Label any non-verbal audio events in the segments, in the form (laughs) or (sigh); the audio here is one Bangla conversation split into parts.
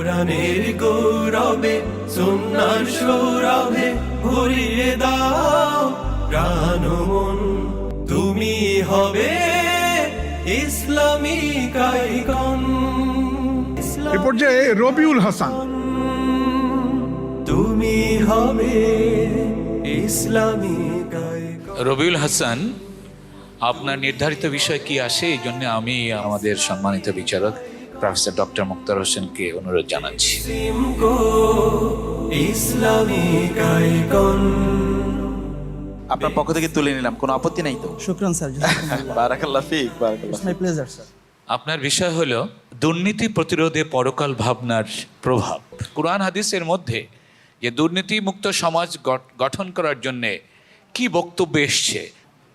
কোরআনের গৌরবে সুন্নার সৌরভে ভরিয়ে দাও প্রাণ মন। তুমি হবে ইসলামিক আইকন এ পর্যায়ে রবিউল হাসান। তুমি হবে ইসলামিক রবিউল হাসান আপনার নির্ধারিত বিষয় কি আসে? এই জন্য আমি আমাদের সম্মানিত বিচারক প্রফেসর ডক্টর মুক্তার হোসেনকে অনুরোধ জানাচ্ছি। আপনার পক্ষ থেকে তুলে নিলাম কোনো আপত্তি নাই তো? শুক্রান স্যার (laughs) বারাকাল্লাহ ফিক বারাকাল্লাহ মাই প্লেজার স্যার আপনার বিষয় হলো দুর্নীতি প্রতিরোধে পরকাল ভাবনার প্রভাব। কোরআন হাদিসের মধ্যে যে দুর্নীতি মুক্ত সমাজ গঠ- গঠন করার জন্যে কি বক্তব্য এসছে?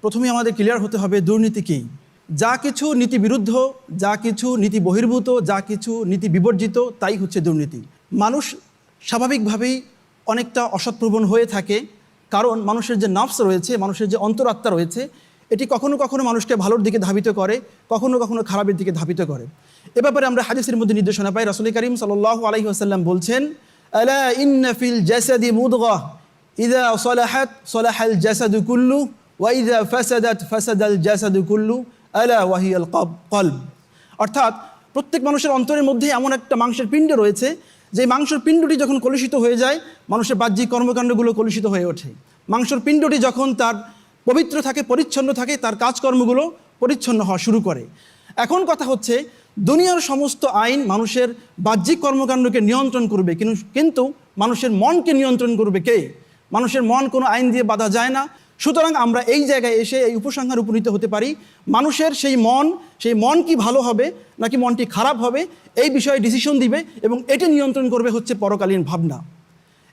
প্রথমে আমাদের ক্লিয়ার হতে হবে দুর্নীতি কী? যা কিছু নীতি বিরুদ্ধ যা কিছু নীতি বহির্ভূত যা কিছু নীতি বিবর্জিত তাই হচ্ছে দুর্নীতি। মানুষ স্বাভাবিকভাবেই অনেকটা অসৎপ্রবণ হয়ে থাকে, কারণ মানুষের যে নাফস রয়েছে, মানুষের যে অন্তরাত্মা রয়েছে, এটি কখনো কখনো মানুষকে ভালোর দিকে ধাবিত করে, কখনো কখনো খারাপের দিকে ধাবিত করে। এ ব্যাপারে আমরা হাদিসের মধ্যে নির্দেশনা পাই। রাসুল করিম সাল্লাহ আলহি আসাল্লাম বলছেন ইদা সলাহাত সলাহাল জাসাদু কুল্লু ওয়াইদা ফাসাদাত ফাসাদাল জাসাদু কুল্লু। আলা ওয়াহিয়াল কব, কলব। অর্থাৎ প্রত্যেক মানুষের অন্তরের মধ্যে এমন একটা মাংসের পিণ্ড রয়েছে যে মাংসের পিণ্ডটি যখন কলুষিত হয়ে যায়, মানুষের বাহ্যিক কর্মকাণ্ডগুলো কলুষিত হয়ে ওঠে। মাংসর পিণ্ডটি যখন তার পবিত্র থাকে, পরিচ্ছন্ন থাকে, তার কাজকর্মগুলো পরিচ্ছন্ন হওয়া শুরু করে। এখন কথা হচ্ছে, দুনিয়ার সমস্ত আইন মানুষের বাহ্যিক কর্মকাণ্ডকে নিয়ন্ত্রণ করবে কিন্তু কিন্তু মানুষের মনকে নিয়ন্ত্রণ করবে কে? মানুষের মন কোনো আইন দিয়ে বাধা যায় না সুতরাং আমরা এই জায়গায় এসে এই উপসংহার উপনীত হতে পারি। মানুষের সেই মন সেই মন কি ভালো হবে, নাকি মনটি খারাপ হবে, এই বিষয়ে ডিসিশন দিবে এবং এটি নিয়ন্ত্রণ করবে হচ্ছে পরকালীন ভাবনা।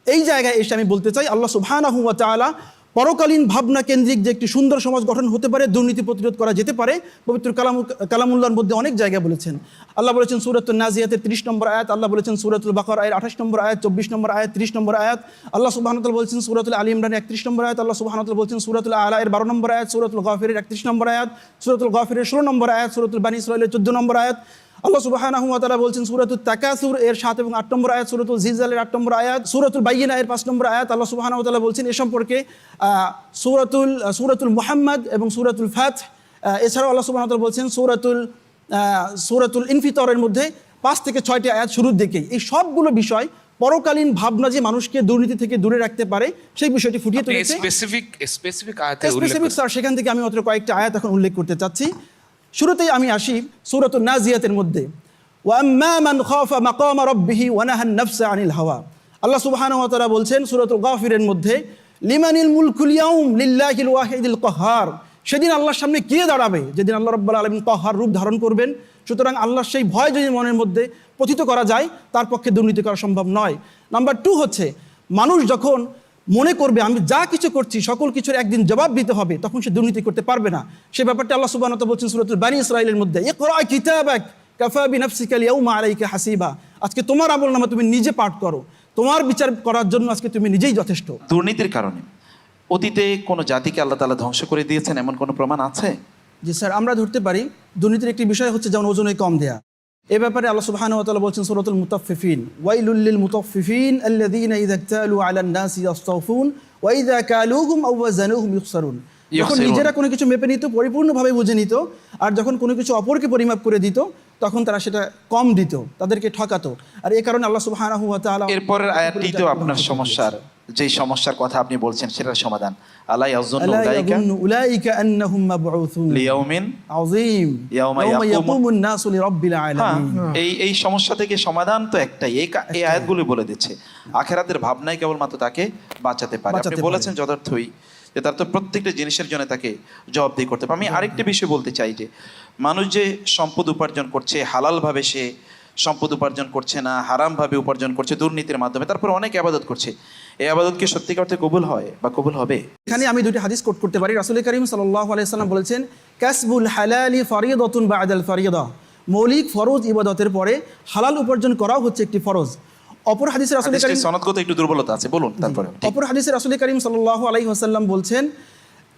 এই জায়গায় এসে আমি বলতে চাই, আল্লাহ সুবহানাহু ওয়া তাআলা পরকালীন ভাবনা কেন্দ্রিক যে একটি সুন্দর সমাজ গঠন হতে পারে, দুর্নীতি প্রতিরোধ করা যেতে পারে, পবিত্র কালাম কালামুল্লাহর মধ্যে অনেক জায়গায় বলেছেন। আল্লাহ বলেছেন সুরাতুল নাজিয়াতের তিরিশ নম্বর আয়াত, আল্লাহ বলেছেন সুরাতুল বাকর আয়ের আঠাশ নম্বর আয়াত, চব্বিশ নম্বর আয়াত, তিরিশ নম্বর আয়াত। আল্লাহ সুবাহানতাল বলছেন সুরাতুল আলী ইমরান একত্রিশ নম্বর আয়াত, আল্লাহ সুবাহানতাল বলছেন সুরাতুল আলা এর বারো নম্বর আয়াত, সুরাতুল গাফিরের একত্রিশ নম্বর আয়াত, সুরাতুল গাফিরের ষোলো নম্বর আয়াত, সুরাতুল বানী ইসরায়েলের চোদ্দ নম্বর আয়াত। আল্লাহ সুবহানাহু ওয়া বলছেন সূরাতুত তাকাসুর এর 7 এবং 8 নম্বর আয়াত সূরাতুল জিলজালের 8 নম্বর আয়াত সূরাতুল বাইয়িনা এর 5 নম্বর আয়াত আল্লাহ সুবহানাহু তাআলা বলছেন এ সম্পর্কে সূরাতুল সূরাতুল মুহাম্মদ এবং সূরাতুল ফাত এছাড়াও আল্লাহ সুবহানাহু ওয়া তাআলা বলছেন সূরাতুল সূরাতুল ইনফিতরের মধ্যে পাঁচ থেকে ছয়টি আয়াত শুরুর দিকেই এই সবগুলো বিষয় পরকালীন ভাবনা যে মানুষকে দুর্নীতি থেকে দূরে রাখতে পারে সেই বিষয়টি ফুটিয়ে তুলেছে। স্পেসিফিক স্পেসিফিক স্পেসিফিক স্যার সেখান থেকে আমি মাত্র কয়েকটা আয়াত এখন উল্লেখ করতে চাচ্ছি। শুরুতেই আমি আসি সূরাতুন নাজিয়াতের মধ্যে। ওয়াম্মা মান খাফা মাকামা রাব্বিহি ওয়া নাহান নাফসা আনিল হাওয়া। আল্লাহ সুবহানাহু ওয়া তাআলা বলছেন সূরাতুল গাফিরের মধ্যে, লিমানিল মুলকুল ইয়াউম লিল্লাহিল ওয়াহিদিল কাহ্হার সেদিন আল্লাহর সামনে কে দাঁড়াবে? যেদিন আল্লাহ রাব্বুল আলামিন কাহ্হার রূপ ধারণ করবেন, সুতরাং আল্লাহর সেই ভয় যদি মনের মধ্যে পতিত করা যায়, তার পক্ষে দুর্নীতি করা সম্ভব নয়। নাম্বার টু হচ্ছে, মানুষ যখন মনে করবে আমি যা কিছু করছি সকল কিছুর একদিন জবাব দিতে হবে। তখন সে দুর্নীতি করতে পারবে না। সে ব্যাপারটা আল্লাহ তাআলা বলছেন সূরাতুল বানী ইসরাঈলের মধ্যে কিতাবাক কাফা আলাইকা হাসিবা। আজকে তোমার আমলনামা তুমি নিজে পাঠ করো। তোমার বিচার করার জন্য আজকে তুমি নিজেই যথেষ্ট। দুর্নীতির কারণে। অতীতে কোনো জাতিকে আল্লাহ তাআলা ধ্বংস করে দিয়েছেন এমন কোনো প্রমাণ আছে? জি স্যার আমরা ধরতে পারি দুর্নীতির একটি বিষয় হচ্ছে যেমন ওজনে কম দেয়া। এ ব্যাপারে আল্লাহ সুবহানাহু ওয়া তাআলা বলছেন সূরাতুল মুতাফফিফিন ওয়াইলুল লিল মুতাফফিফিন আল্লাযীনা ইযা ইকতালু আলান নাসি ইয়াস্তাওফুন ওয়া ইযা কালুহুম আও ওয়াজানুহুম ইখসারুন যখন নিজেরা কোনো কিছু মেপে নিত পরিপূর্ণভাবে বুঝে নিত আর যখন কোনো কিছু অপরকে পরিমাপ করে দিত তখন তারা সেটা কম দিত তাদেরকে ঠকাতো। আর এই কারণে আল্লাহ সুবহানাহু ওয়া তাআলা এরপরের আয়াতটি তো আপনার সমস্যার যেই সমস্যার কথা আপনি বলছেন সেটার সমাধান। ইয়াযুন্নু উলাইকা? উলাইকা আন্নাহুম মাবউসুন লিয়াউমিন আযীম। ইয়াকুমুন নাসু লিরাব্বিল হ্যাঁ আলামিন। এই এই সমস্যা থেকে সমাধান তো একটাই। এই এই আয়াতগুলি বলে দিচ্ছে। আখেরাতের ভাবনাই কেবলমাত্র তাকে বাঁচাতে পারে। আপনি বলেছেন যথার্থই যে তার তো প্রত্যেকটা জিনিসের জন্য তাকে জবাবদিহি করতে হবে। আমি আরেকটা বিষয় বলতে চাই যে মানুষ যে সম্পদ উপার্জন করছে হালালভাবে সে সম্পদ উপার্জন করছে না হারামভাবে উপার্জন করছে দুর্নীতির মাধ্যমে তারপর অনেক আবাদত করছে। এই আবাদত কি সত্যিকার অর্থে কবুল হয় বা কবুল হবে? এখানে আমি দুটি হাদিস কোট করতে পারি। রাসুল করিম সাল্লাহ আলাইসাল্লাম বলেছেন কাসবুল হালালি ফরিয়দতুন বা আদাল ফরিয়দা মৌলিক ফরজ ইবাদতের পরে হালাল উপার্জন করাও হচ্ছে একটি ফরজ। অপর হাদিসের রাসুল করিম সনদগত একটু দুর্বলতা আছে বলুন তারপরে। অপর হাদিসে রাসুল করিম সাল্লাহ আলাই আসাল্লাম বলছেন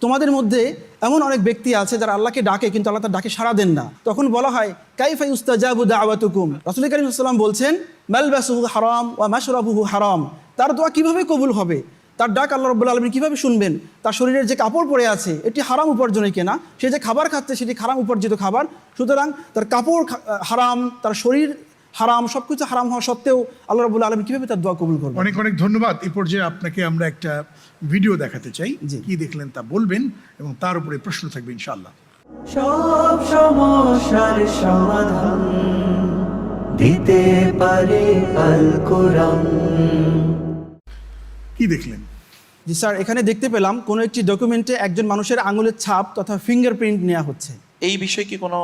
তোমাদের মধ্যে এমন অনেক ব্যক্তি আছে যারা আল্লাহকে ডাকে কিন্তু আল্লাহ তার ডাকে সাড়া দেন না। তখন বলা হয় কাইফাই উস্তাজাবু দাওয়াতুকুম? রাসূল করিম সাল্লাম বলছেন, মালবাসুহু হারাম ওয়া মাশরাবুহু হারাম। তার দোয়া কীভাবে কবুল হবে? তার ডাক আল্লাহ রব্বুল আলমী কীভাবে শুনবেন? তার শরীরের যে কাপড় পরে আছে, এটি হারাম উপার্জনে কেনা? সে যে খাবার খাচ্ছে, সেটি হারাম উপার্জিত খাবার। সুতরাং তার কাপড় হারাম, তার শরীর হারাম সব কিছু হারাম হওয়া সত্ত্বেও আল্লাহ রব্বুল আলমী কীভাবে তার দোয়া কবুল করবেন? অনেক অনেক ধন্যবাদ। এই পর্যায়ে আপনাকে আমরা একটা ভিডিও দেখাতে চাই। জি। কি দেখলেন তা বলবেন এবং তার উপরে প্রশ্ন থাকবে ইনশাআল্লাহ। সব সমস্যার সমাধান দিতে পারে আল কোরআন কি দেখলেন? জি স্যার এখানে দেখতে পেলাম কোনো একটি ডকুমেন্টে একজন মানুষের আঙুলের ছাপ তথা ফিঙ্গারপ্রিন্ট নেওয়া হচ্ছে। এই বিষয়ে কি কোনো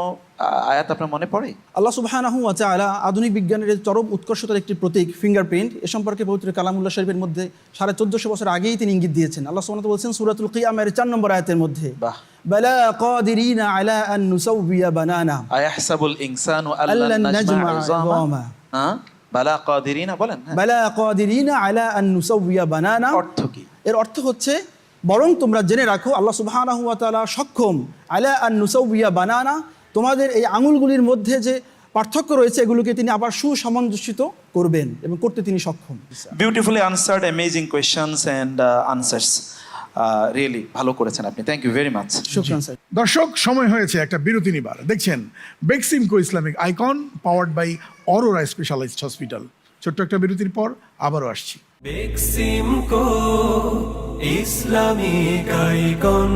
আয়াত আপনার মনে পড়ে? আল্লাহ সুবাহানাহু আলা আধুনিক বিজ্ঞানের চরম উৎকর্ষতার একটি প্রতীক ফিঙ্গারপ্রিন্ট এ সম্পর্কে পবিত্র কালামুল্লাহ শরীফের মধ্যে সাড়ে চোদ্দশো বছর আগেই তিনি ইঙ্গিত দিয়েছেন। আল্লাহ তাআলা বলছেন সূরাতুল কিয়ামের চার নম্বর আয়াতের মধ্যে বাহ। বালা কাদিরিনা আলা আন নুসাউবিয়া বানানা। আয়াহসাবুল ইনসানু আল্লান আল্লান নাজমা নাজমা ইযামা ইযামা। হ্যাঁ? বালা কাদিরিনা বলেন হ্যাঁ। বালা কাদিরিনা আলা আন নুসাউবিয়া বানানা। অর্থ কি? এর অর্থ হচ্ছে বরং তোমরা জেনে রাখো আল্লাহ সুবহানাহু ওয়া তাআলা সক্ষম। আলা আর নুসাউবিয়া বানানা তোমাদের এই আঙুলগুলির মধ্যে যে পার্থক্য রয়েছে এগুলোকে তিনি আবার সুসামঞ্জস্যিত করবেন এবং করতে তিনি সক্ষম। Beautifully answered amazing questions and answers really ভালো করেছেন আপনি। থ্যাংক ইউ ভেরি মাচ শুকরান স্যার। দর্শক সময় হয়েছে একটা বিরতি নিবার। দেখছেন Beximco Islamic icon powered by Aurora specialised hospital ছোট্ট একটা বিরতির পর আবারও আসছি। Beximco Islamic icon